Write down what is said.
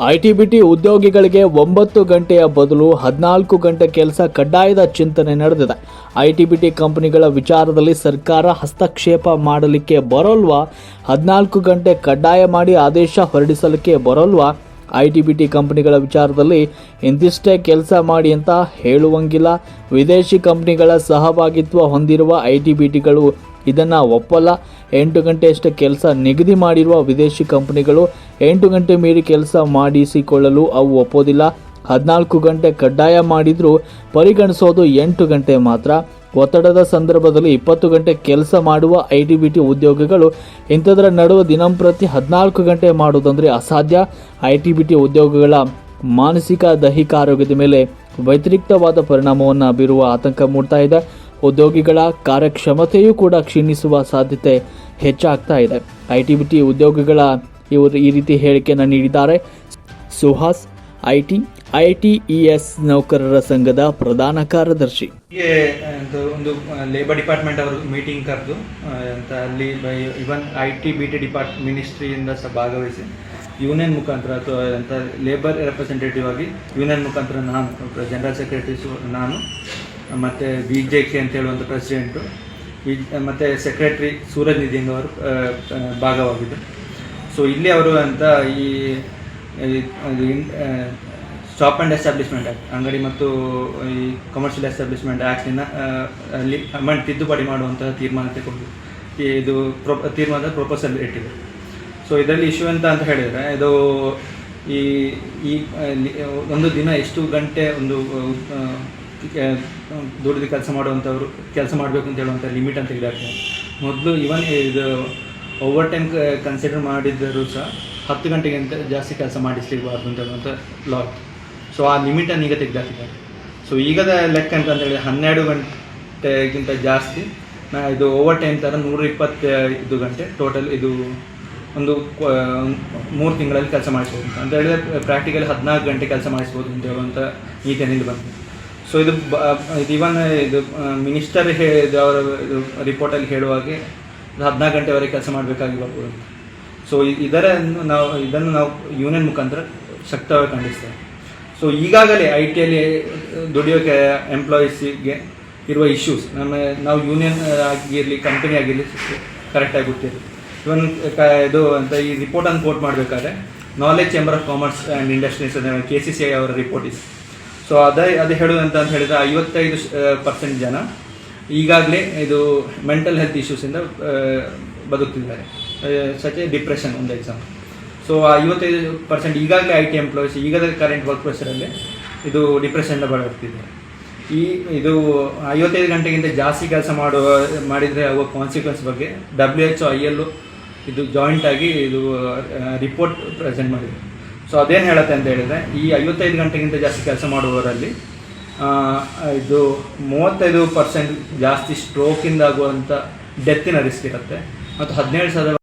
IT BT ಉದ್ಯೋಗಿಗಳಿಗೆ ಒಂಬತ್ತು ಗಂಟೆಯ ಬದಲು ಹದಿನಾಲ್ಕು ಗಂಟೆ ಕೆಲಸ ಕಡ್ಡಾಯದ ಚಿಂತನೆ ನಡೆದಿದೆ. ಐಟಿಬಿಟಿ ಕಂಪನಿಗಳ ವಿಚಾರದಲ್ಲಿ ಸರ್ಕಾರ ಹಸ್ತಕ್ಷೇಪ ಮಾಡಲಿಕ್ಕೆ ಬರೋಲ್ವಾ? ಹದಿನಾಲ್ಕು ಗಂಟೆ ಕಡ್ಡಾಯ ಮಾಡಿ ಆದೇಶ ಹೊರಡಿಸಲಿಕ್ಕೆ ಬರೋಲ್ವಾ? ಐಟಿಬಿಟಿ ಕಂಪನಿಗಳ ವಿಚಾರದಲ್ಲಿ ಇಂತಿಷ್ಟೇ ಕೆಲಸ ಮಾಡಿ ಅಂತ ಹೇಳುವಂಗಿಲ್ಲ. ವಿದೇಶಿ ಕಂಪನಿಗಳ ಸಹಭಾಗಿತ್ವ ಹೊಂದಿರುವ ಐಟಿಬಿಟಿಗಳು ಇದನ್ನು ಒಪ್ಪಲ್ಲ. ಎಂಟು ಗಂಟೆಯಷ್ಟು ಕೆಲಸ ನಿಗದಿ ಮಾಡಿರುವ ವಿದೇಶಿ ಕಂಪನಿಗಳು ಎಂಟು ಗಂಟೆ ಮೀರಿ ಕೆಲಸ ಮಾಡಿಸಿಕೊಳ್ಳಲು ಅವು ಒಪ್ಪೋದಿಲ್ಲ. ಹದಿನಾಲ್ಕು ಗಂಟೆ ಕಡ್ಡಾಯ ಮಾಡಿದರೂ ಪರಿಗಣಿಸೋದು ಎಂಟು ಗಂಟೆ ಮಾತ್ರ. ಒತ್ತಡದ ಸಂದರ್ಭದಲ್ಲಿ ಇಪ್ಪತ್ತು ಗಂಟೆ ಕೆಲಸ ಮಾಡುವ ಐ ಟಿ ಬಿ ಟಿ ಉದ್ಯೋಗಗಳು ಇಂಥದ್ರ ನಡುವೆ ದಿನಂಪ್ರತಿ ಹದಿನಾಲ್ಕು ಗಂಟೆ ಮಾಡುವುದಂದರೆ ಅಸಾಧ್ಯ. ಐ ಟಿ ಬಿ ಟಿ ಉದ್ಯೋಗಗಳ ಮಾನಸಿಕ ದೈಹಿಕ ಆರೋಗ್ಯದ ಮೇಲೆ ವ್ಯತಿರಿಕ್ತವಾದ ಪರಿಣಾಮವನ್ನು ಬೀರುವ ಆತಂಕ ಮೂಡ್ತಾ ಇದೆ. ಉದ್ಯೋಗಿಗಳ ಕಾರ್ಯಕ್ಷಮತೆಯೂ ಕೂಡ ಕ್ಷೀಣಿಸುವ ಸಾಧ್ಯತೆ ಹೆಚ್ಚಾಗ್ತಾ ಇದೆ. ಐ ಟಿ ಬಿ ಟಿ ಉದ್ಯೋಗಿಗಳ ಇವರು ಈ ರೀತಿ ಹೇಳಿಕೆಯನ್ನು ನೀಡಿದ್ದಾರೆ. Suhas, I T I T E S ನೌಕರರ ಸಂಘದ ಪ್ರಧಾನ ಕಾರ್ಯದರ್ಶಿ. ಒಂದು ಲೇಬರ್ ಡಿಪಾರ್ಟ್ಮೆಂಟ್ ಅವರು ಮೀಟಿಂಗ್ ಕರೆದು ಅಂತ ಅಲ್ಲಿ even I T B T department ಮಿನಿಸ್ಟ್ರಿಯಿಂದ ಸಹ ಭಾಗವಹಿಸಿ ಯೂನಿಯನ್ ಮುಖಾಂತರ ಅಥವಾ ಅಂತ ಲೇಬರ್ ರೆಪ್ರೆಸೆಂಟೇಟಿವ್ ಆಗಿ ಯೂನಿಯನ್ ಮುಖಾಂತರ ನಾನು ಜನರಲ್ ಸೆಕ್ರೆಟರಿ ನಾನು ಮತ್ತು ಬಿ ಜೆ ಕೆ ಅಂತ ಹೇಳುವಂಥ ಪ್ರೆಸಿಡೆಂಟು ಮತ್ತು ಸೆಕ್ರೆಟ್ರಿ ಸೂರಜ್ ನಿಧಿಂಗ್ ಅವರು ಭಾಗವಾಗಿದ್ದರು ಸೊ ಇಲ್ಲಿ ಅವರು ಅಂತ ಈ ಶಾಪ್ ಆ್ಯಂಡ್ ಎಸ್ಟಾಬ್ಲಿಷ್ಮೆಂಟ್ ಆ್ಯಕ್ಟ್ ಅಂಗಡಿ ಮತ್ತು ಈ ಕಮರ್ಷಿಯಲ್ ಎಸ್ಟಾಬ್ಲಿಷ್ಮೆಂಟ್ ಆ್ಯಕ್ಟಿನ ಅಲ್ಲಿ ಅಮೆಂಟ್ ತಿದ್ದುಪಡಿ ಮಾಡುವಂತಹ ತೀರ್ಮಾನ ತಗೊಂಡು ಇದು ಪ್ರೊ, ತೀರ್ಮಾನದ ಪ್ರೊಪೋಸಲ್ ಇಟ್ಟಿದೆ. ಸೊ ಇದರಲ್ಲಿ ಇಶ್ಯೂ ಅಂತ ಅಂತ ಹೇಳಿದರೆ, ಇದು ಈ ಈ ಒಂದು ದಿನ ಎಷ್ಟು ಗಂಟೆ ಒಂದು ದುಡಿದು ಕೆಲಸ ಮಾಡುವಂಥವ್ರು, ಕೆಲಸ ಮಾಡಬೇಕು ಅಂತ ಹೇಳುವಂಥ ಲಿಮಿಟ್ ಅಂತ ತೆಗೆದಾಕ್ತಾರೆ ಮೊದಲು ಇವನ್ ಇದು ಓವರ್ ಟೈಮ್ ಕನ್ಸಿಡರ್ ಮಾಡಿದ್ದರೂ ಸಹ ಹತ್ತು ಗಂಟೆಗಿಂತ ಜಾಸ್ತಿ ಕೆಲಸ ಮಾಡಿಸ್ಲಿಕ್ಬಾರ್ದು ಅಂತ ಹೇಳುವಂಥ ಲಾ ಸೊ ಆ ಲಿಮಿಟನ್ನು ಈಗ ತೆಗೆದಾಕಿದ್ದಾರೆ. ಸೊ ಈಗದ ಲೆಕ್ಕ ಅಂತ ಹೇಳಿದ್ರೆ ಹನ್ನೆರಡು ಗಂಟೆಗಿಂತ ಜಾಸ್ತಿ, ನಾ ಇದು ಓವರ್ ಟೈಮ್ ಥರ ನೂರ ಇಪ್ಪತ್ತೈದು ಗಂಟೆ ಟೋಟಲ್ ಇದು ಒಂದು ಮೂರು ತಿಂಗಳಲ್ಲಿ ಕೆಲಸ ಮಾಡಿಸ್ಬೋದು ಅಂತ. ಹೇಳಿದ್ರೆ ಪ್ರಾಕ್ಟಿಕಲಿ ಹದಿನಾಲ್ಕು ಗಂಟೆ ಕೆಲಸ ಮಾಡಿಸ್ಬೋದು ಅಂತ ಹೇಳುವಂಥ ನೀತಿಯಲ್ಲಿ ಬಂದಿದೆ. ಸೊ ಇದು ಇದು ಇವನ್ ಇದು ಮಿನಿಸ್ಟರ್ ಹೇಳಿದ ಅವರ, ಇದು ರಿಪೋರ್ಟಲ್ಲಿ ಹೇಳುವ ಹಾಗೆ ಹದಿನಾಲ್ಕು ಗಂಟೆವರೆಗೆ ಕೆಲಸ ಮಾಡಬೇಕಾಗಿ ಬರ್ಬೋದು. ಸೊ ಇದರನ್ನು ನಾವು, ಇದನ್ನು ನಾವು ಯೂನಿಯನ್ ಮುಖಾಂತರ ಶಕ್ತವಾಗಿ ಖಂಡಿಸ್ತೇವೆ. ಸೊ ಈಗಾಗಲೇ ಐ ಟಿಯಲ್ಲಿ ದುಡಿಯೋಕೆ ಎಂಪ್ಲಾಯೀಸಿಗೆ ಇರುವ ಇಶ್ಯೂಸ್ ನಮ್ಮ, ನಾವು ಯೂನಿಯನ್ ಆಗಿರಲಿ ಕಂಪನಿ ಆಗಿರಲಿ ಕರೆಕ್ಟಾಗಿ ಗೊತ್ತಿರಲಿ ಇವನ್, ಕ, ಇದು ಅಂತ ಈ ರಿಪೋರ್ಟನ್ನು ಕೋಟ್ ಮಾಡಬೇಕಾದ್ರೆ knowledge chamber of commerce and industries K C C I ಅವರ ರಿಪೋರ್ಟ್ ಇದೆ. ಸೊ ಅದೇ ಅದು ಹೇಳುವಂತ ಅಂತ ಹೇಳಿದ್ರೆ ಐವತ್ತೈದು ಪರ್ಸೆಂಟ್ ಜನ ಈಗಾಗಲೇ ಇದು ಮೆಂಟಲ್ ಹೆಲ್ತ್ ಇಶ್ಯೂಸಿಂದ ಬದುಕ್ತಿದ್ದಾರೆ. ಸಚ್ ಎ ಡಿಪ್ರೆಷನ್ ಒಂದು ಎಕ್ಸಾಮ್ ಸೊ ಐವತ್ತೈದು ಪರ್ಸೆಂಟ್ ಈಗಾಗಲೇ ಐ ಟಿ ಎಂಪ್ಲಾಯೀಸ್ ಈಗದ ಕರೆಂಟ್ ವರ್ಕ್ ಪ್ರೆಷರಲ್ಲಿ ಇದು ಡಿಪ್ರೆಷನ್ನ ಬಳಸ್ತಿದ್ದಾರೆ ಈ, ಇದು ಐವತ್ತೈದು ಗಂಟೆಗಿಂತ ಜಾಸ್ತಿ ಕೆಲಸ ಮಾಡುವ, ಮಾಡಿದರೆ ಆಗುವ ಕಾನ್ಸಿಕ್ವೆನ್ಸ್ ಬಗ್ಗೆ ಡಬ್ಲ್ಯೂ ಎಚ್ ಐ ಎಲ್ ಇದು ಜಾಯಿಂಟ್ ಆಗಿ ಇದು ರಿಪೋರ್ಟ್ ಪ್ರೆಸೆಂಟ್ ಮಾಡಿದೆ. ಸೊ ಅದೇನು ಹೇಳುತ್ತೆ ಅಂತ ಹೇಳಿದರೆ, ಈ ಐವತ್ತೈದು ಗಂಟೆಗಿಂತ ಜಾಸ್ತಿ ಕೆಲಸ ಮಾಡುವವರಲ್ಲಿ ಇದು ಮೂವತ್ತೈದು ಪರ್ಸೆಂಟ್ ಜಾಸ್ತಿ ಸ್ಟ್ರೋಕಿಂದ ಆಗುವಂಥ ಡೆತ್ತಿನ ರಿಸ್ಕ್ ಇರುತ್ತೆ. ಮತ್ತು ಹದಿನೇಳು ಸಾವಿರ